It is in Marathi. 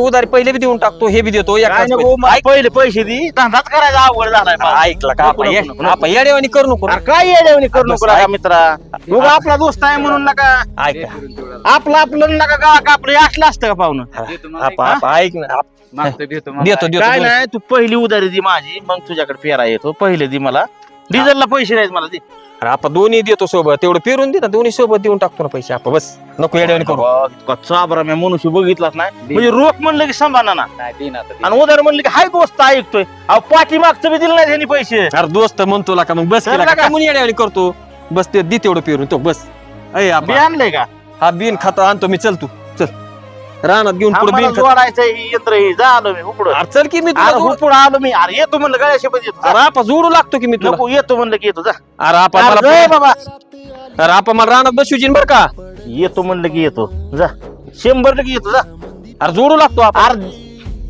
उधारी पहिले बी देऊन टाकतो हे बी देतो काय एकाच नको पैसे. मला पहिले पैसे दे धंदाच करायचा अवघड झालाय मला. ऐकलं का आपण नको, नको, नको. आपण येडेवानी करू नको. अरे काय येड्यावानी करू नको लागा. मित्रा? उगा आपला दोस्त आहे म्हणून नका. ऐका. आपलं आपलं नका का आपलं? असलं असतं का पाहुणं? ऐक ना. आप- देतो. देतो देतो काय देतो. नाही तू पहिली उधारी दे माझी मग तुझ्याकडे फेरा येतो. पहिले दे मला. डिझेलला पैसे नाहीत मला दे. अरे आपण दोन्ही देतो सोबत. तेवढं पेरून दे ना दोन्ही सोबत देऊन टाकतो ना पैसे आपण बस. नको येडेवानी करू. बाबा, इतका चाबरा मी मनुष्य बघितलाच नाही. म्हणजे रोख म्हणलं की सांभाळा ना. नाही, दे ना आता, दे. आणि उधार म्हणलं की हाय दोस्त ऐकतोय. अहो पाठी मागचं बी दिलं नाही त्यांनी पैसे. अरे दोस्त म्हणतो का मग बस केला का? म्हणून करतो. बस ते दे तेवढं पेरून तो बस. अय बी आबा, आणलंय का? हा बिन खाता आणतो मी चल तू चल. रानात घेऊन पुढे आम्हाला जोडायचं ही यंत्र ही जा आलो मी उपड अरे चल की मी तुला अरे जोड- पुढे आलो मी. अरे येतो म्हणलं गळ्याशेपत येतो जा. अरे आपण जोडू लागतो की मी तुला? नको येतो म्हणलं की येतो जा. अरे आपण अरे मला बाबा. अरे आपण मला रानात बसवशील बर का? येतो म्हणलं की येतो जा. शंभर टक्के येतो जा. अरे जोडू लागतो आपण अरे